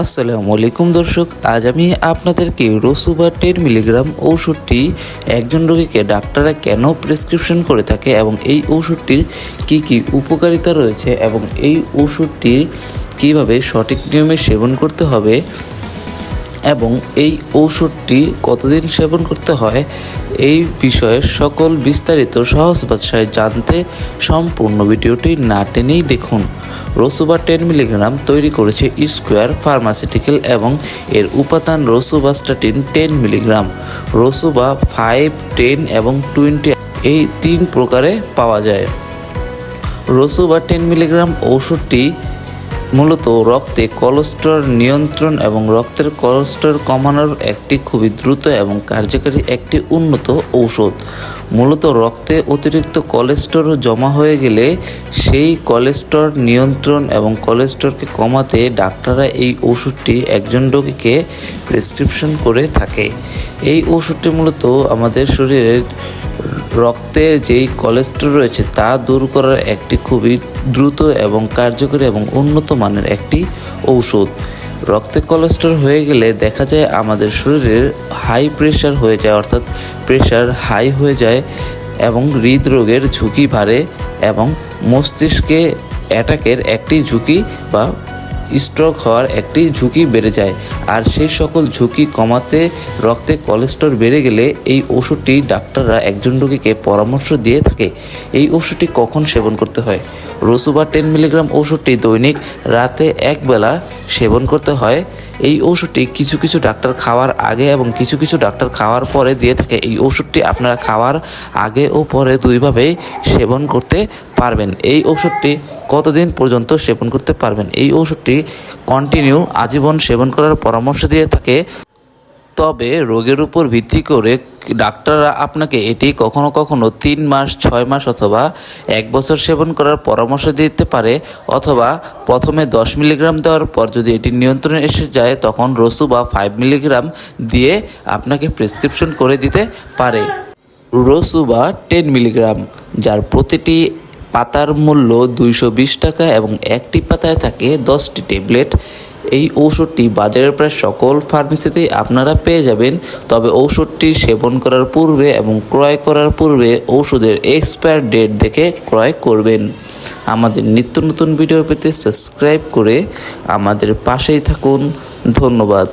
আসসালামু আলাইকুম দর্শক, আজ আমি আপনাদেরকে রসুবা টেন মিলিগ্রাম ঔষধটি, একজন রোগীকে ডাক্তাররা কেন প্রেসক্রিপশন করে থাকে এবং এই ঔষধটির কি কি উপকারিতা রয়েছে এবং এই ঔষধটি কীভাবে সঠিক নিয়মে সেবন করতে হবে এবং এই ঔষধটি কতদিন সেবন করতে হয় এই বিষয়ে সকল বিস্তারিত সহজ ভাষায় জানতে সম্পূর্ণ ভিডিওটি না টেনেই দেখুন। রসুবা টেন মিলিগ্রাম তৈরি করেছে স্কোয়ার ফার্মাসিউটিক্যাল এবং এর উপাদান rosuvastatin ten milligram. রসুবা five, ten এবং টোয়েন্টি এই তিন প্রকারে পাওয়া যায়। রসুবা টেন মিলিগ্রাম ঔষধটি মূলত রক্তে কোলেস্টেরল নিয়ন্ত্রণ এবং রক্তের কোলেস্টেরল কমানোর একটি খুবই দ্রুত এবং কার্যকারী একটি উন্নত ঔষধ। মূলত রক্তে অতিরিক্ত কোলেস্টেরল জমা হয়ে গেলে সেই কোলেস্টেরল নিয়ন্ত্রণ এবং কোলেস্টেরলকে কমাতে ডাক্তাররা এই ওষুধটি একজন রোগীকে প্রেসক্রিপশন করে থাকে। এই ওষুধটি মূলত আমাদের শরীরের রক্তের যেই কোলেস্টেরল রয়েছে তা দূর করার একটি খুবই দ্রুত এবং কার্যকরী এবং উন্নত মানের একটি ঔষধ। রক্তে কোলেস্টেরল হয়ে গেলে দেখা যায় আমাদের শরীরের হাই প্রেশার হয়ে যায়, অর্থাৎ প্রেশার হাই হয়ে যায় এবং হৃদরোগের ঝুঁকি বাড়ে এবং মস্তিষ্কে অ্যাটাকের একটি ঝুঁকি বা স্ট্রোক হওয়ার একটি ঝুঁকি বেড়ে যায়। আর সেই সকল ঝুঁকি কমাতে রক্তে কোলেস্ট্রল বেড়ে গেলে এই ওষুধটি ডাক্তাররা একজন রোগীকে পরামর্শ দিয়ে থাকে। এই ওষুধটি কখন সেবন করতে হয়? রসুবা টেন মিলিগ্রাম ওষুধটি দৈনিক রাতে একবেলা সেবন করতে হয়। এই ওষুধটি কিছু কিছু ডাক্তার খাওয়ার আগে এবং কিছু কিছু ডাক্তার খাওয়ার পরে দিয়ে থাকে। এই ওষুধটি আপনারা খাওয়ার আগে ও পরে দুইভাবেই সেবন করতে পারবেন। এই ওষুধটি কতদিন পর্যন্ত সেবন করতে পারবেন? এই ওষুধটি কন্টিনিউ আজীবন সেবন করার পরামর্শ দিয়ে থাকে। তবে রোগের উপর ভিত্তি করে ডাক্তাররা আপনাকে এটি কখনো কখনো তিন মাস, ছয় মাস অথবা এক বছর সেবন করার পরামর্শ দিতে পারে অথবা প্রথমে দশ মিলিগ্রাম দেওয়ার পর যদি এটি নিয়ন্ত্রণে এসে যায়, তখন রসু বা ফাইভ মিলিগ্রাম দিয়ে আপনাকে প্রেসক্রিপশন করে দিতে পারে। রসু বা টেন মিলিগ্রাম, যার প্রতিটি পাতার মূল্য দুইশো বিশ টাকা এবং একটি পাতায় থাকে দশটি ট্যাবলেট এই ঔষধটি বাজারের প্রায় সকল ফার্মেসিতেই আপনারা পেয়ে যাবেন। তবে ঔষধটি সেবন করার পূর্বে এবং ক্রয় করার পূর্বে ঔষধের এক্সপায়ার ডেট দেখে ক্রয় করবেন। আমাদের নিত্য নতুন ভিডিও পেতে সাবস্ক্রাইব করে আমাদের পাশেই থাকুন। ধন্যবাদ।